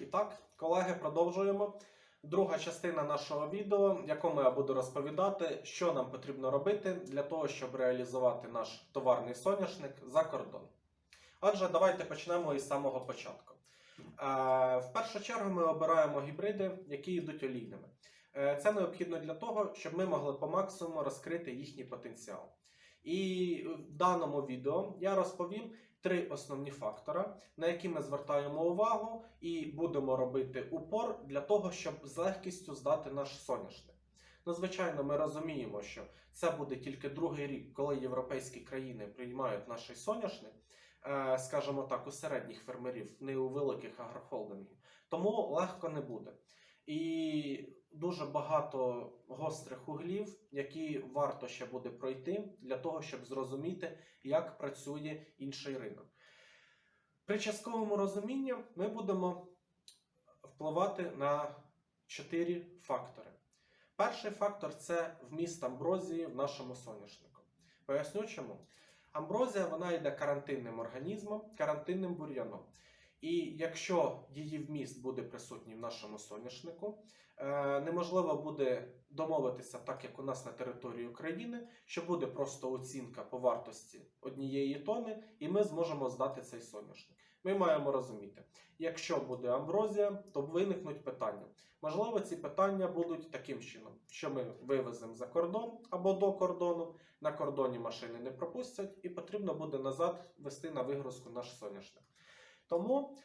І так, колеги, продовжуємо. Друга частина нашого відео, в якому я буду розповідати, що нам потрібно робити для того, щоб реалізувати наш товарний соняшник за кордон. Отже, давайте почнемо із самого початку. Е, В першу чергу ми обираємо гібриди, які йдуть олійними. Е, Це необхідно для того, щоб ми могли по максимуму розкрити їхній потенціал. І в даному відео я розповім три основні фактора, на які ми звертаємо увагу і будемо робити упор для того, щоб з легкістю здати наш соняшник. Ну, звичайно, ми розуміємо, що це буде тільки другий рік, коли європейські країни приймають наш соняшник, е, скажімо так, у середніх фермерів, не у великих агрохолдингів. Тому легко не буде. І дуже багато гострих углів, які варто ще буде пройти для того, щоб зрозуміти, як працює інший ринок. При частковому розумінні ми будемо впливати на чотири фактори. Перший фактор це вміст амброзії в нашому соняшнику. Поясню чому. Амброзія вона йде карантинним організмом, карантинним бур'яном. І якщо її вміст буде присутній в нашому соняшнику, е, неможливо буде домовитися так, як у нас на території України, що буде просто оцінка по вартості однієї тони, і ми зможемо здати цей соняшник. Ми маємо розуміти, якщо буде амброзія, то виникнуть питання. Можливо, ці питання будуть таким чином, що ми вивеземо за кордон або до кордону, на кордоні машини не пропустять, і потрібно буде назад вести на вигрузку наш соняшник. Тому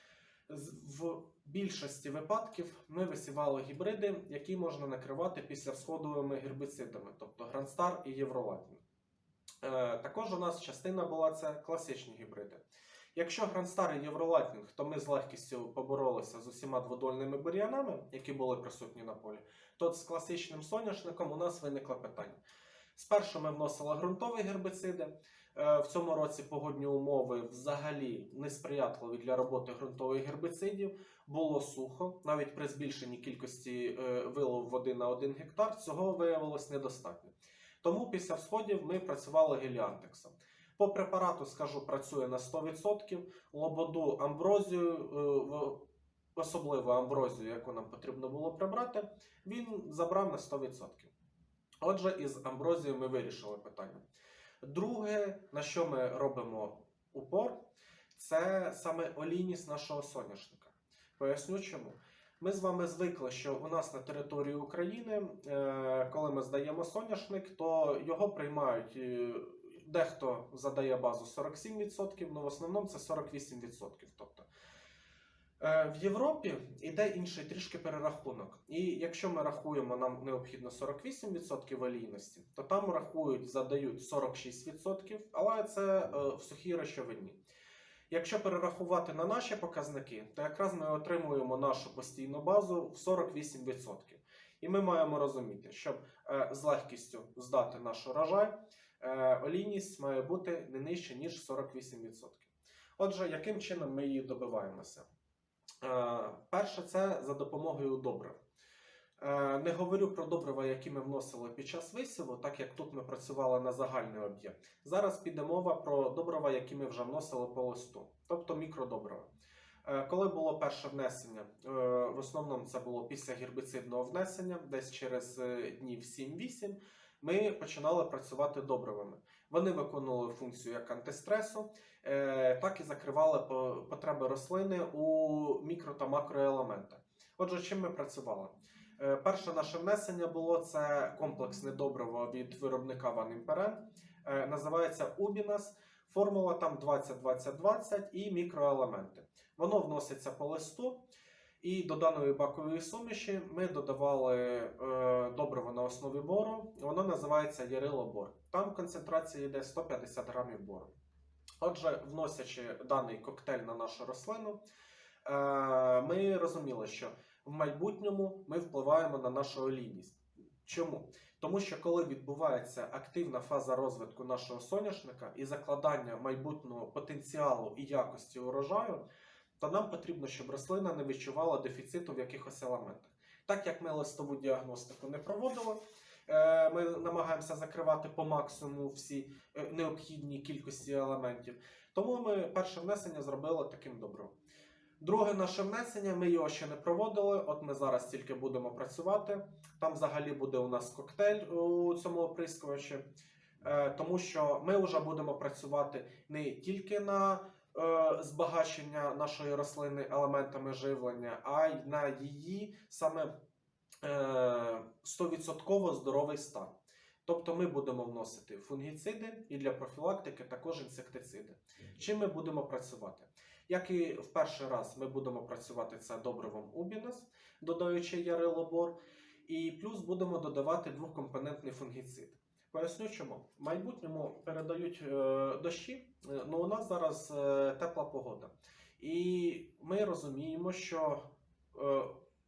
в більшості випадків ми висівали гібриди, які можна накривати після всходовими гербіцидами, тобто Грандстар і Євролатін. Е, також у нас частина була це класичні гібриди. Якщо Грандстар і Євролатінг, то ми з легкістю поборолися з усіма дводольними бур'янами, які були присутні на полі, то з класичним соняшником у нас виникло питання. Спершу ми вносили ґрунтові гербіциди. Е, В цьому році погодні умови взагалі несприятливі для роботи ґрунтових гербіцидів. Було сухо, навіть при збільшенні кількості е, вилов води на 1 гектар цього виявилось недостатньо. Тому після всходів ми працювали геліантексом. По препарату скажу, працює на 100%. Лободу амброзію, е, особливо амброзію, яку нам потрібно було прибрати, він забрав на 100%. Отже, із амброзією ми вирішили питання. Друге, на що ми робимо упор, це саме олійність нашого соняшника. Поясню чому. Ми з вами звикли, що у нас на території України, е, коли ми здаємо соняшник, то його приймають. е, Дехто задає базу 47%, але в основному це 48%. Тобто В Європі йде інший трішки перерахунок. І якщо ми рахуємо, нам необхідно 48% олійності, то там рахують, задають 46%, але це е, в сухій речовині. Якщо перерахувати на наші показники, то якраз ми отримуємо нашу постійну базу в 48%. І ми маємо розуміти, щоб е, з легкістю здати наш урожай, е, олійність має бути не нижче, ніж 48%. Отже, яким чином ми її добиваємося? Е, Перше, це за допомогою добрив. Е, Не говорю про добрива, які ми вносили під час висіву, так як тут ми працювали на загальний об'єм. Зараз піде мова про добрива, які ми вже вносили по листу, тобто мікродобрива. Е, Коли було перше внесення, в основному це було після гербіцидного внесення, десь через днів 7-8, ми починали працювати добривами. Вони виконували функцію як антистресу, е, так і закривали по- потреби рослини у мікро та макроелементах. Отже, чим ми працювали? Е, Перше наше внесення було це комплексне добриво від виробника Ванімперен. Називається Убінас. Формула там 20-20-20 і мікроелементи. Воно вноситься по листу. І до даної бакової суміші ми додавали е, добриво на основі бору. Воно називається Ярило-бор. Там концентрація йде 150 грамів бору. Отже, вносячи даний коктейль на нашу рослину, е, ми розуміли, що в майбутньому ми впливаємо на нашу олійність. Чому? Тому що коли відбувається активна фаза розвитку нашого соняшника і закладання майбутнього потенціалу і якості урожаю, то нам потрібно, щоб рослина не відчувала дефіциту в якихось елементах. Так як ми листову діагностику не проводили, е, ми намагаємося закривати по максимуму всі е, необхідні кількості елементів. Тому ми перше внесення зробили таким добром. Друге наше внесення, ми його ще не проводили. От ми зараз тільки будемо працювати. Там взагалі буде у нас коктейль у цьому оприскувачі, Е, тому що ми вже будемо працювати не тільки на збагачення нашої рослини елементами живлення, а й на її саме е, 100% здоровий стан. Тобто ми будемо вносити фунгіциди і для профілактики також інсектициди. Чим ми будемо працювати? Як і в перший раз ми будемо працювати це добривом Убінес, додаючи ярилобор, і плюс будемо додавати двокомпонентний фунгіцид. Поясню чому. В майбутньому передають е, дощі, е, ну у нас зараз е, тепла погода. І ми розуміємо, що е,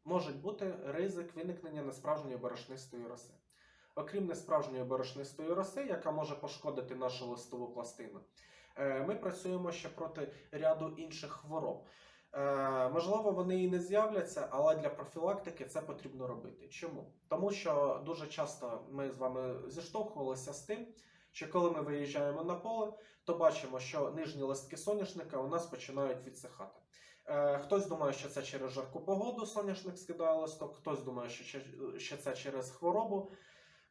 може бути ризик виникнення несправжньої борошнистої роси. Окрім несправжньої борошнистої роси, яка може пошкодити нашу листову пластину, ми працюємо ще проти ряду інших хвороб. Е, можливо, вони і не з'являться, але для профілактики це потрібно робити. Чому? Тому що дуже часто ми з вами зіштовхувалися з тим, що коли ми виїжджаємо на поле, то бачимо, що нижні листки соняшника у нас починають відсихати. Е, Хтось думає, що це через жарку погоду соняшник скидає листок, хтось думає, що, це через хворобу.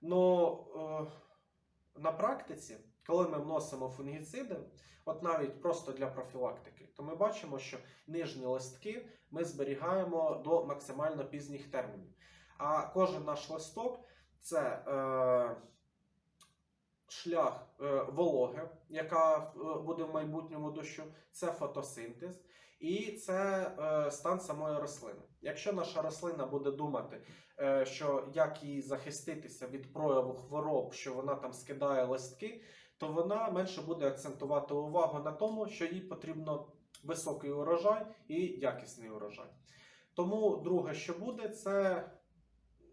Но е, на практиці, коли ми вносимо фунгіциди, от навіть просто для профілактики, то ми бачимо, що нижні листки ми зберігаємо до максимально пізніх термінів. А кожен наш листок це е, шлях е, вологи, яка е, буде в майбутньому дощу, це фотосинтез. І це е, стан самої рослини. Якщо наша рослина буде думати, е, що як їй захиститися від прояву хвороб, що вона там скидає листки, то вона менше буде акцентувати увагу на тому, що їй потрібно високий урожай і якісний урожай. Тому друге, що буде, це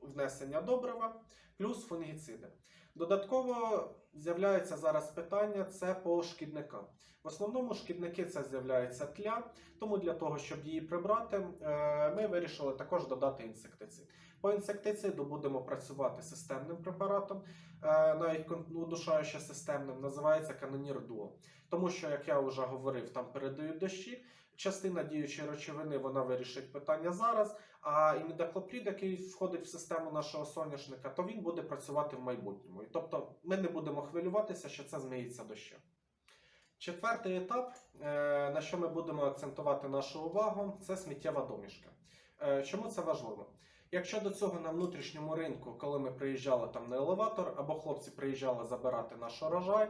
внесення добрива плюс фунгіциди. Додатково з'являється зараз питання це по шкідникам. В основному шкідники це з'являється тля, тому для того, щоб її прибрати, е, ми вирішили також додати інсектицид. По інсектициду будемо працювати системним препаратом, навіть кон- удушаюче системним, називається Canonier Duo. Тому що, як я вже говорив, там передають дощі. Частина діючої речовини вона вирішить питання зараз. А імідаклопрід, який входить в систему нашого соняшника, то він буде працювати в майбутньому. І тобто ми не будемо хвилюватися, що це зміється дощем. Четвертий етап, е, на що ми будемо акцентувати нашу увагу, це сміттєва домішка. Е, Чому це важливо? Якщо до цього на внутрішньому ринку, коли ми приїжджали там на елеватор, або хлопці приїжджали забирати наш урожай,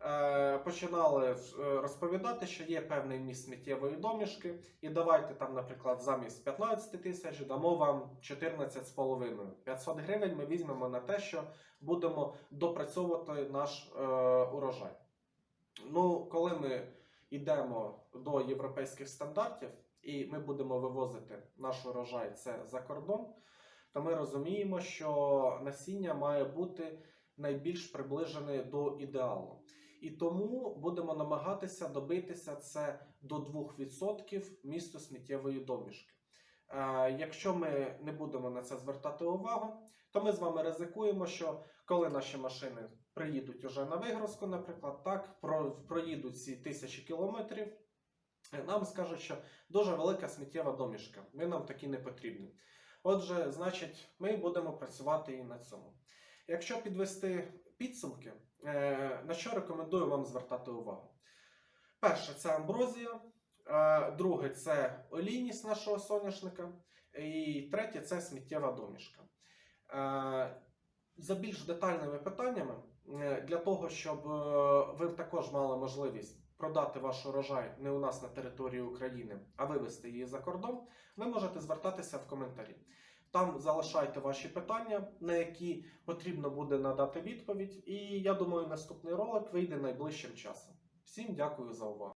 е, починали е, розповідати, що є певний міст сміттєвої домішки, і давайте там, наприклад, замість 15 тисяч дамо вам 14,5. 500 гривень ми візьмемо на те, що будемо допрацьовувати наш е, урожай. Ну, коли ми йдемо до європейських стандартів і ми будемо вивозити наш урожай це за кордон, то ми розуміємо, що насіння має бути найбільш приближене до ідеалу. І тому будемо намагатися добитися це до 2% місту сміттєвої домішки. Е, якщо ми не будемо на це звертати увагу, то ми з вами ризикуємо, що коли наші машини приїдуть уже на вигрузку, наприклад, так, про, проїдуть ці тисячі кілометрів, нам скажуть, що дуже велика сміттєва домішка. Ми нам такі не потрібні. Отже, значить, ми будемо працювати і на цьому. Якщо підвести підсумки, е, на що рекомендую вам звертати увагу? Перше, це амброзія. Е, Друге, це олійність нашого соняшника. І третє це сміттєва домішка. Е, За більш детальними питаннями, для того, щоб ви також мали можливість продати ваш урожай не у нас на території України, а вивезти її за кордон, ви можете звертатися в коментарі. Там залишайте ваші питання, на які потрібно буде надати відповідь. І я думаю, наступний ролик вийде найближчим часом. Всім дякую за увагу.